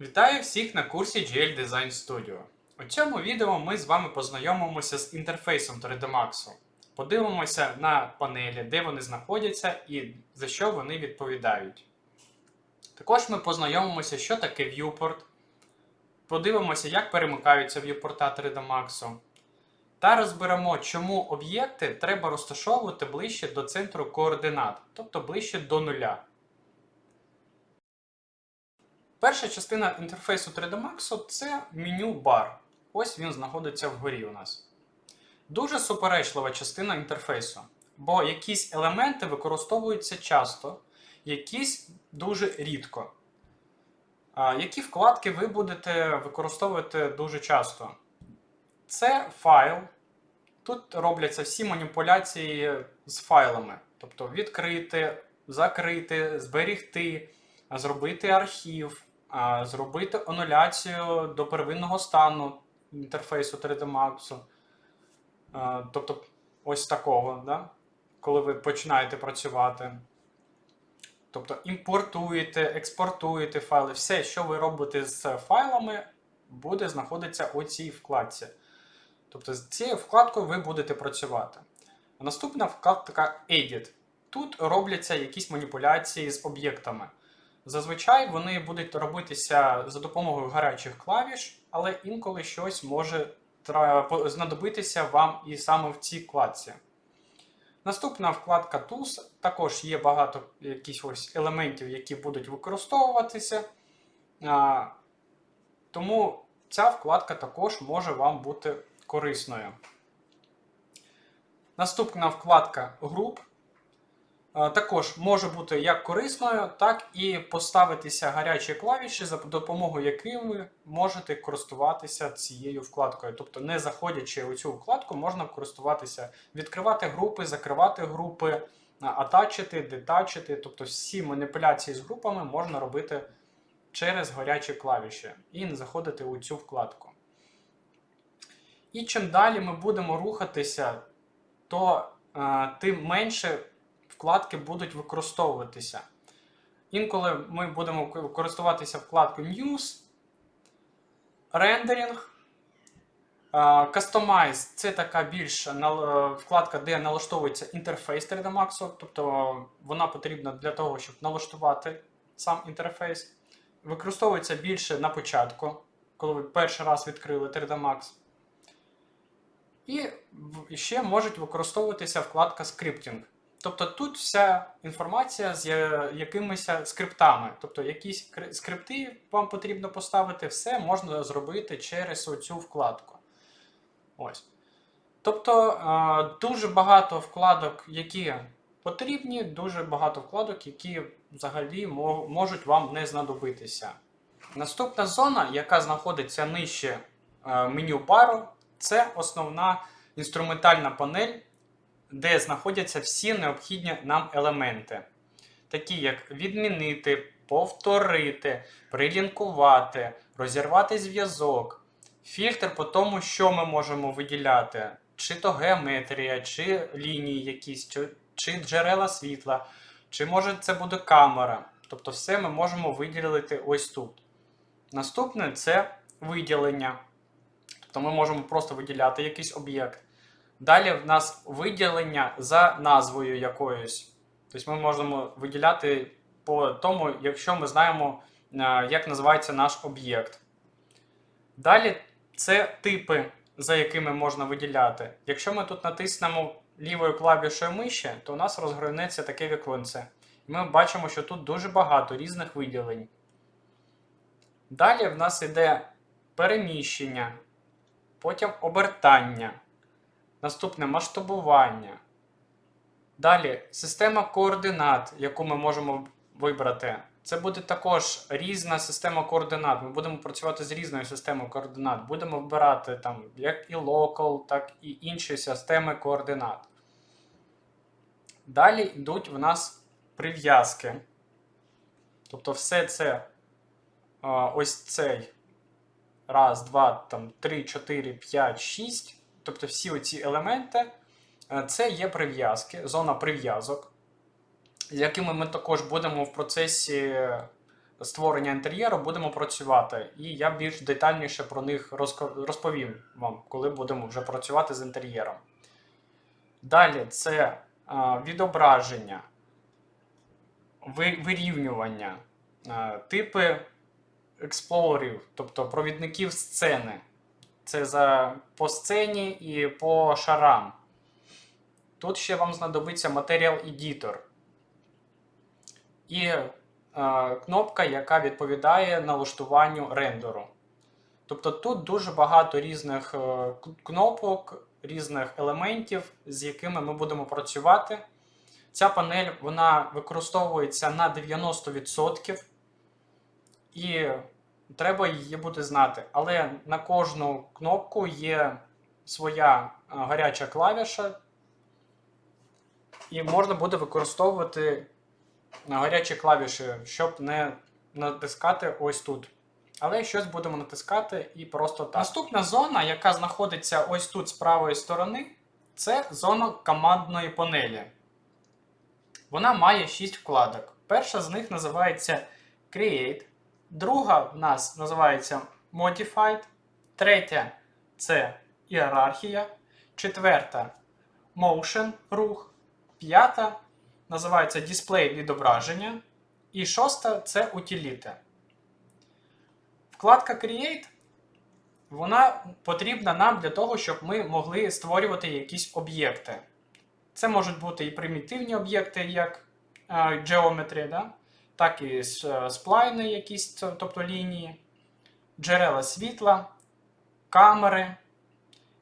Вітаю всіх на курсі GL Design Studio. У цьому відео ми з вами познайомимося з інтерфейсом 3D Max. Подивимося на панелі, де вони знаходяться і за що вони відповідають. Також ми познайомимося, що таке viewport, подивимося, як перемикаються viewporта 3D Max, та розберемо, чому об'єкти треба розташовувати ближче до центру координат, тобто ближче до нуля. Перша частина інтерфейсу 3D Max це меню бар. Ось він знаходиться вгорі у нас. Дуже суперечлива частина інтерфейсу, бо якісь елементи використовуються часто, якісь дуже рідко. Які вкладки ви будете використовувати дуже часто? Це файл. Тут робляться всі маніпуляції з файлами. Тобто відкрити, закрити, зберігти, зробити архів, зробити ануляцію до первинного стану інтерфейсу 3D Max. Тобто, ось такого, да? коли ви починаєте працювати. Тобто імпортуєте, експортуєте файли, все, що ви робите з файлами, буде знаходитися у цій вкладці. Тобто з цією вкладкою ви будете працювати. Наступна вкладка Edit. Тут робляться якісь маніпуляції з об'єктами. Зазвичай вони будуть робитися за допомогою гарячих клавіш, але інколи щось може знадобитися вам і саме в цій вкладці. Наступна вкладка Tools також є багато якихось ось елементів, які будуть використовуватися. Тому ця вкладка також може вам бути корисною. Наступна вкладка груп також може бути як корисною, так і поставитися гарячі клавіші, за допомогою яких ви можете користуватися цією вкладкою. Тобто, не заходячи у цю вкладку, можна користуватися, відкривати групи, закривати групи, атачити, детачити. Тобто всі маніпуляції з групами можна робити через гарячі клавіші і не заходити у цю вкладку. І чим далі ми будемо рухатися, то е, тим менше вкладки будуть використовуватися. Інколи ми будемо користуватися вкладкою News, Rendering, Customize це така більш е, вкладка, де налаштовується інтерфейс 3D Max, тобто вона потрібна для того, щоб налаштувати сам інтерфейс. Використовується більше на початку, коли ви перший раз відкрили 3D Max. І ще можуть використовуватися вкладка скриптінг. Тобто тут вся інформація з я- якимись скриптами. Тобто якісь скрипти вам потрібно поставити, все можна зробити через цю вкладку. Ось. Тобто е, дуже багато вкладок, які потрібні, дуже багато вкладок, які взагалі можуть вам не знадобитися. Наступна зона, яка знаходиться нижче е, меню бару, це основна інструментальна панель, де знаходяться всі необхідні нам елементи, такі як відмінити, повторити, прилінкувати, розірвати зв'язок, фільтр по тому, що ми можемо виділяти, чи то геометрія, чи лінії якісь, чи, чи джерела світла, чи може це буде камера. Тобто все ми можемо виділити ось тут. Наступне це виділення. Тобто ми можемо просто виділяти якийсь об'єкт. Далі в нас виділення за назвою якоюсь. Тобто ми можемо виділяти по тому, якщо ми знаємо, е, як називається наш об'єкт. Далі це типи, за якими можна виділяти. Якщо ми тут натиснемо лівою клавішою миші, то у нас розгорнеться таке віконце. Ми бачимо, що тут дуже багато різних виділень. Далі в нас йде переміщення, потім обертання, наступне масштабування. Далі система координат, яку ми можемо вибрати. Це буде також різна система координат. Ми будемо працювати з різною системою координат. Будемо вибирати там як і local, так і інші системи координат. Далі йдуть в нас прив'язки. Тобто, все це ось цей раз, два, там, три, чотири, п'ять, шість. Тобто всі оці елементи е, це є прив'язки, зона прив'язок, з якими ми також будемо в процесі створення інтер'єру будемо працювати, і я більш детальніше про них розповім вам, коли будемо вже працювати з інтер'єром. Далі це відображення, вирівнювання, типи експлорів, тобто провідників сцени. Це за, по сцені і по шарам. Тут ще вам знадобиться Material Editor. І е, кнопка, яка відповідає налаштуванню рендеру. Тобто тут дуже багато різних е, кнопок, різних елементів, з якими ми будемо працювати. Ця панель вона використовується на 90%, і треба її буде знати. Але на кожну кнопку є своя е, гаряча клавіша, і можна буде використовувати гарячі клавіші, щоб не натискати ось тут. Але щось будемо натискати і просто так. Наступна зона, яка знаходиться ось тут з правої сторони, це зона командної панелі. Вона має 6 вкладок. Перша з них називається Create, друга в нас називається Modified, третя це ієрархія, четверта Motion рух, п'ята називається Display відображення. І шоста це утиліти. Вкладка Create вона потрібна нам для того, щоб ми могли створювати якісь об'єкти. Це можуть бути і примітивні об'єкти, як е, Geometry, да? Так і е, сплайни, якісь, тобто лінії, джерела світла, камери,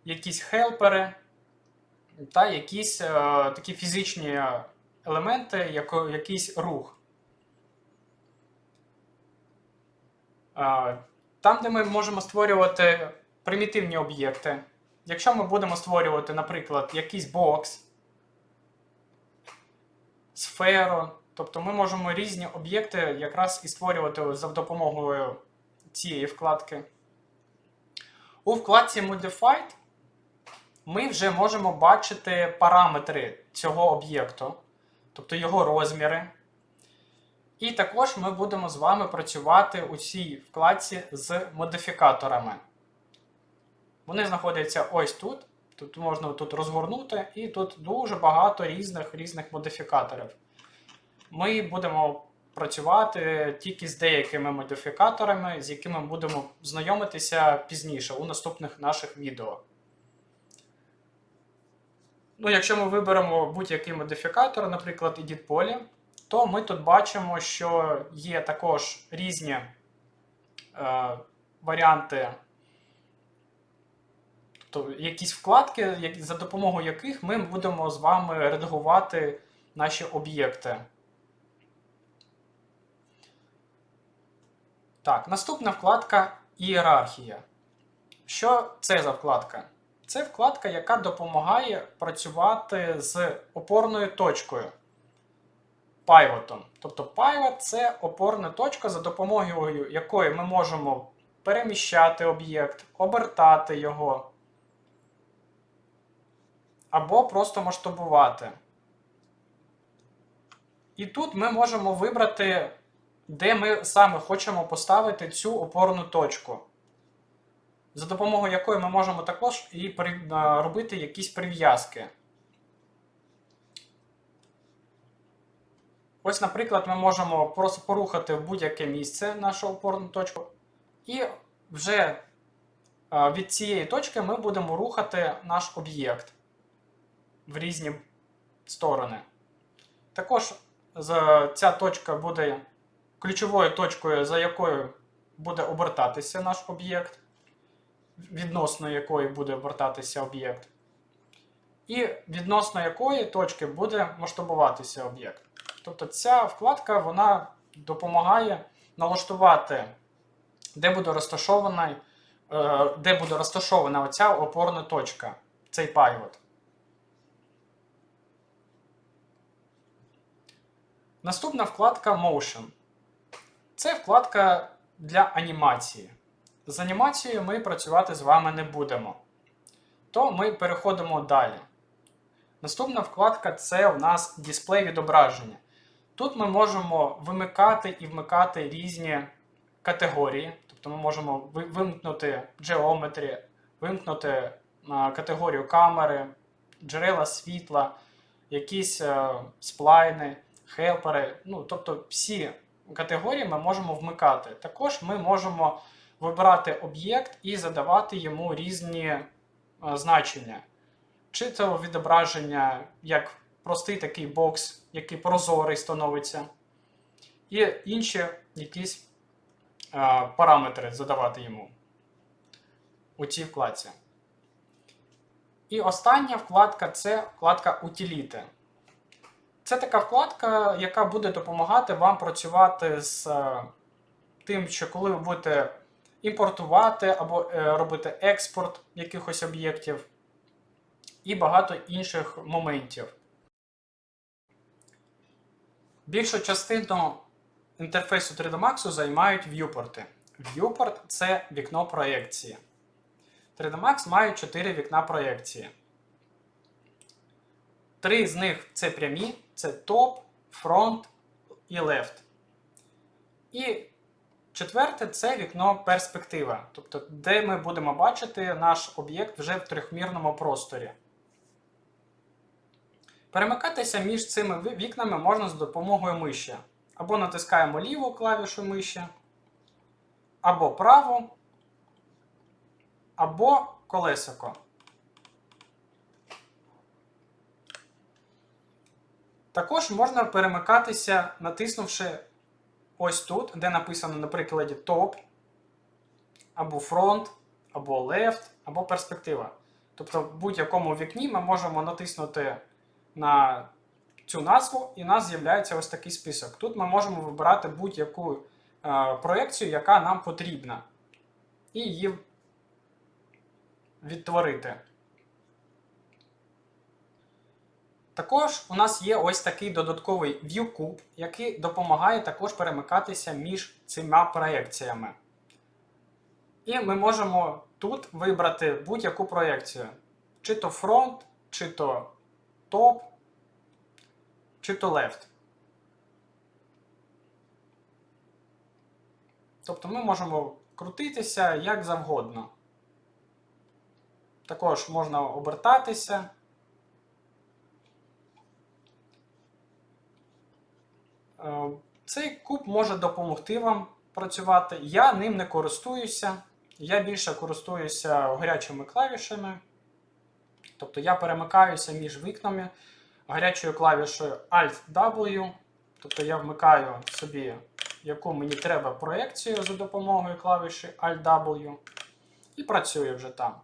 якісь хелпери та якісь е, такі фізичні елементи, як, якийсь рух. Е, Там, де ми можемо створювати примітивні об'єкти. Якщо ми будемо створювати, наприклад, якийсь бокс, сферу, тобто ми можемо різні об'єкти якраз і створювати за допомогою цієї вкладки. У вкладці Modified ми вже можемо бачити параметри цього об'єкту, тобто його розміри. І також ми будемо з вами працювати у цій вкладці з модифікаторами. Вони знаходяться ось тут. Тут можна тут розгорнути, і тут дуже багато різних різних модифікаторів. Ми будемо працювати тільки з деякими модифікаторами, з якими будемо знайомитися пізніше у наступних наших відео. Ну, якщо ми виберемо будь-який модифікатор, наприклад, Edit Poly, то ми тут бачимо, що є також різні е, варіанти, тобто якісь вкладки, за допомогою яких ми будемо з вами редагувати наші об'єкти. Так, наступна вкладка ієрархія. Що це за вкладка? Це вкладка, яка допомагає працювати з опорною точкою пайвотом. Тобто pivot – це опорна точка, за допомогою якої ми можемо переміщати об'єкт, обертати його, або просто масштабувати. І тут ми можемо вибрати, де ми саме хочемо поставити цю опорну точку, за допомогою якої ми можемо також і робити якісь прив'язки. Ось, наприклад, ми можемо просто порухати в будь-яке місце нашу опорну точку, і вже від цієї точки ми будемо рухати наш об'єкт в різні сторони. Також ця точка буде ключовою точкою, за якою буде обертатися наш об'єкт, відносно якої буде обертатися об'єкт, і відносно якої точки буде масштабуватися об'єкт. Тобто ця вкладка вона допомагає налаштувати, де буде розташована, е, де буде розташована оця опорна точка, цей pivot. Наступна вкладка Motion. Це вкладка для анімації. З анімацією ми працювати з вами не будемо. То ми переходимо далі. Наступна вкладка це у нас дисплей відображення. Тут ми можемо вимикати і вмикати різні категорії. Тобто ми можемо вимкнути geometry, вимкнути категорію камери, джерела світла, якісь е, сплайни, хелпери. Ну, тобто всі категорії ми можемо вмикати. Також ми можемо вибирати об'єкт і задавати йому різні е, значення. Чи це відображення як простий такий бокс, який прозорий становиться, і інші якісь е, параметри задавати йому у цій вкладці. І остання вкладка це вкладка Утиліти. Це така вкладка, яка буде допомагати вам працювати з е, тим, що коли ви будете імпортувати або е, робити експорт якихось об'єктів, і багато інших моментів. Більшу частину інтерфейсу 3D Max займають в'юпорти. Viewport – це вікно проєкції. 3D Max має 4 вікна проєкції. Три з них це прямі: це топ, фронт і left. І четверте це вікно перспектива, тобто де ми будемо бачити наш об'єкт вже в трьохмірному просторі. Перемикатися між цими вікнами можна з допомогою миші. Або натискаємо ліву клавішу миші, або праву, або колесико. Також можна перемикатися, натиснувши ось тут, де написано, на прикладі топ, або фронт, або left, або перспектива. Тобто в будь-якому вікні ми можемо натиснути на цю назву, і у нас з'являється ось такий список. Тут ми можемо вибирати будь-яку е, проєкцію, яка нам потрібна, і її відтворити. Також у нас є ось такий додатковий ViewCube, який допомагає також перемикатися між цими проєкціями. І ми можемо тут вибрати будь-яку проєкцію. Чи то фронт, чи то топ, чи то left. Тобто ми можемо крутитися як завгодно. Також можна обертатися. Цей куб може допомогти вам працювати. Я ним не користуюся. Я більше користуюся гарячими клавішами. Тобто я перемикаюся між вікнами гарячою клавішою Alt-W. Тобто я вмикаю собі, яку мені треба проекцію за допомогою клавіші Alt-W. І працюю вже там.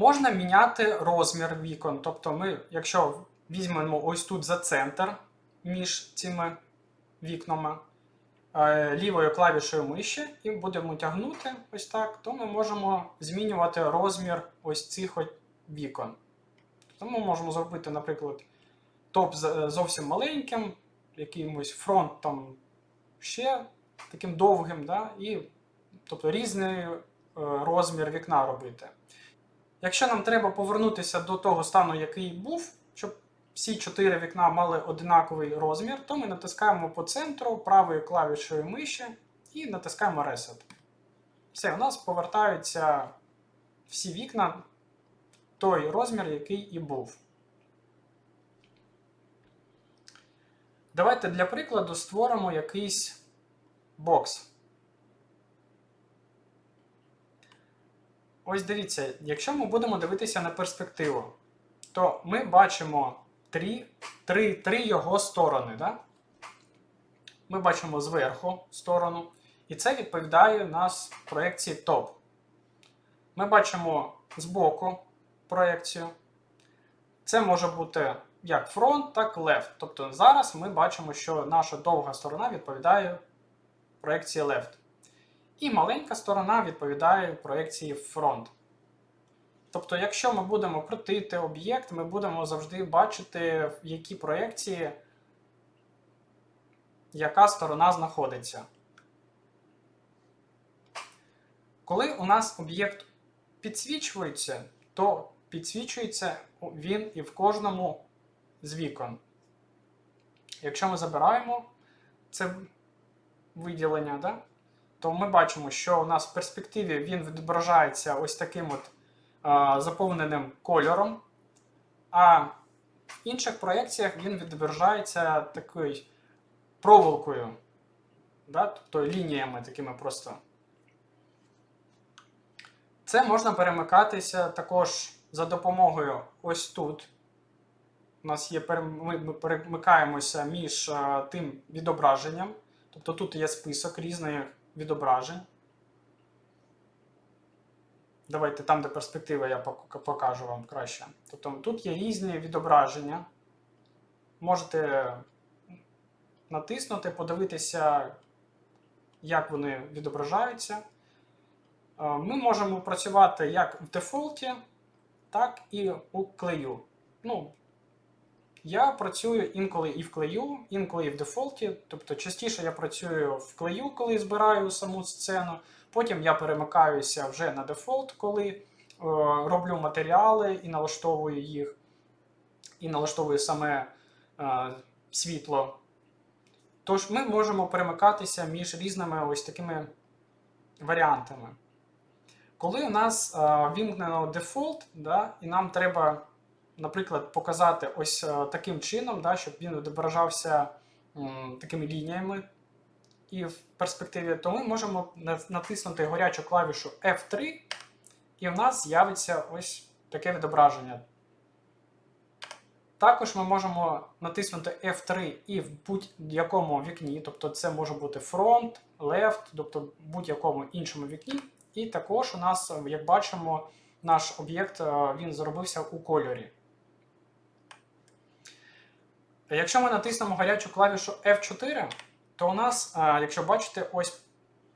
Можна міняти розмір вікон. Тобто, ми, якщо візьмемо ось тут за центр між цими вікнами, е, лівою клавішою миші і будемо тягнути ось так, то ми можемо змінювати розмір ось цих вікон. Тобто ми можемо зробити, наприклад, топ зовсім маленьким, якимось фронтом ще таким довгим, да? і тобто різний е, розмір вікна робити. Якщо нам треба повернутися до того стану, який був, щоб всі чотири вікна мали одинаковий розмір, то ми натискаємо по центру правою клавішою миші і натискаємо Reset. Все, у нас повертаються всі вікна той розмір, який і був. Давайте для прикладу створимо якийсь бокс. Ось дивіться, якщо ми будемо дивитися на перспективу, то ми бачимо три, три, три його сторони. Да? Ми бачимо зверху сторону, і це відповідає нас проєкції топ. Ми бачимо збоку проєкцію. Це може бути як фронт, так і left. Тобто зараз ми бачимо, що наша довга сторона відповідає проєкції left. І маленька сторона відповідає проєкції фронт. Тобто, якщо ми будемо крутити об'єкт, ми будемо завжди бачити, в якій проєкції яка сторона знаходиться. Коли у нас об'єкт підсвічується, то підсвічується він і в кожному з вікон. Якщо ми забираємо це виділення, да, то ми бачимо, що у нас в перспективі він відображається ось таким от а, заповненим кольором, а в інших проєкціях він відображається такою проволокою, да, тобто лініями такими просто. Це можна перемикатися також за допомогою ось тут. У нас є ми ми перемикаємося між е, тим відображенням. Тобто тут є список різних відображень. Давайте там, де перспектива, я покажу вам краще. Тобто тут є різні відображення. Можете натиснути, подивитися, як вони відображаються. Е, Ми можемо працювати як в дефолті, так і у клею. Ну, я працюю інколи і в клею, інколи і в дефолті. Тобто частіше я працюю в клею, коли збираю саму сцену. Потім я перемикаюся вже на дефолт, коли е, роблю матеріали і налаштовую їх, і налаштовую саме е, світло. Тож ми можемо перемикатися між різними ось такими варіантами. Коли у нас е, вімкнено дефолт, да, і нам треба, наприклад, показати ось е, таким чином, да, щоб він відображався такими лініями і в перспективі, то ми можемо натиснути горячу клавішу F3, і в нас з'явиться ось таке відображення. Також ми можемо натиснути F3 і в будь-якому вікні, тобто це може бути фронт, left, тобто в будь-якому іншому вікні. І також у нас, як бачимо, наш об'єкт е, він зробився у кольорі. Якщо ми натиснемо гарячу клавішу F4, то у нас, е, якщо бачите, ось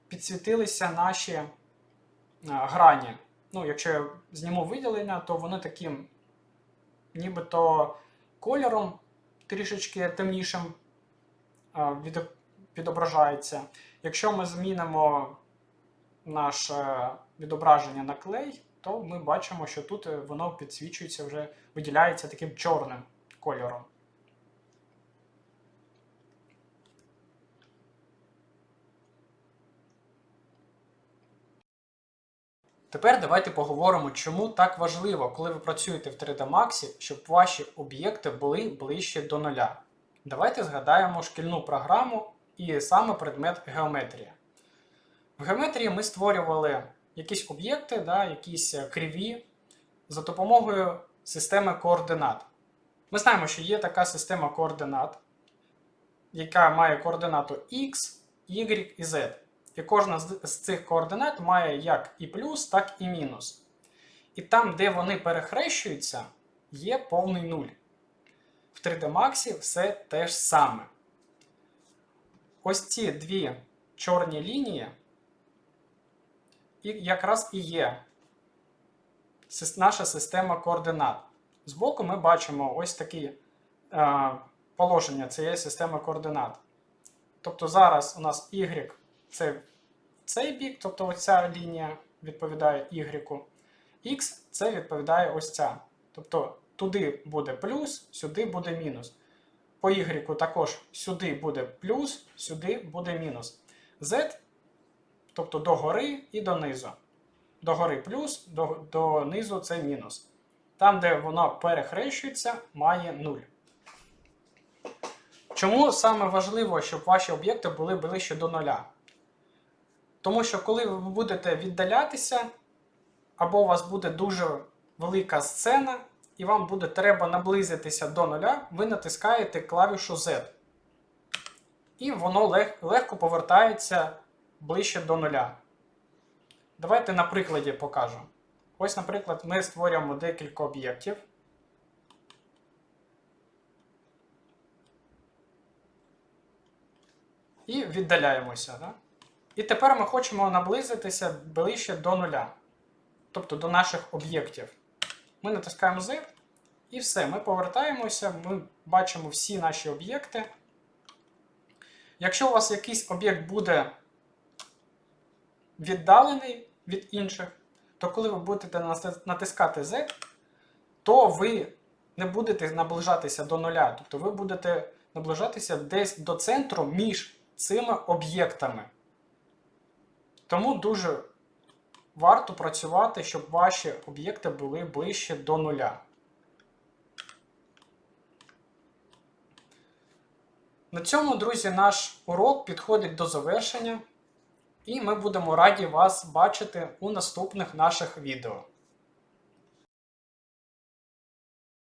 підсвітилися наші е, грані. Ну, якщо я зніму виділення, то вони таким нібито кольором трішечки темнішим е, від- відображається. Якщо ми змінимо наше відображення на клей, то ми бачимо, що тут воно підсвічується вже, виділяється таким чорним кольором. Тепер давайте поговоримо, чому так важливо, коли ви працюєте в 3D Max, щоб ваші об'єкти були ближче до нуля. Давайте згадаємо шкільну програму і саме предмет геометрія. В геометрії ми створювали якісь об'єкти, да, якісь криві за допомогою системи координат. Ми знаємо, що є така система координат, яка має координату X, Y і Z. І кожна з цих координат має як і плюс, так і мінус. І там, де вони перехрещуються, є повний нуль. В 3D Max все те ж саме. Ось ці дві чорні лінії і якраз і є наша система координат. Збоку ми бачимо ось такі е, положення цієї системи координат. Тобто зараз у нас y це цей бік, тобто оця лінія відповідає y. X це відповідає ось ця. Тобто туди буде плюс, сюди буде мінус. По y також сюди буде плюс, сюди буде мінус. Z, тобто до гори і донизу. До гори плюс, до низу це мінус. Там, де воно перехрещується, має 0. Чому саме важливо, щоб ваші об'єкти були ближче до нуля? Тому що коли ви будете віддалятися, або у вас буде дуже велика сцена, і вам буде треба наблизитися до нуля, ви натискаєте клавішу Z. І воно лег- легко повертається ближче до нуля. Давайте на прикладі покажу. Ось, наприклад, ми створюємо декілька об'єктів. І віддаляємося. Да? І тепер ми хочемо наблизитися ближче до нуля. Тобто до наших об'єктів. Ми натискаємо Z і все. Ми повертаємося, ми бачимо всі наші об'єкти. Якщо у вас якийсь об'єкт буде віддалений від інших, то коли ви будете натискати Z, то ви не будете наближатися до нуля. Тобто ви будете наближатися десь до центру між цими об'єктами. Тому дуже варто працювати, щоб ваші об'єкти були ближче до нуля. На цьому, друзі, наш урок підходить до завершення, і ми будемо раді вас бачити у наступних наших відео.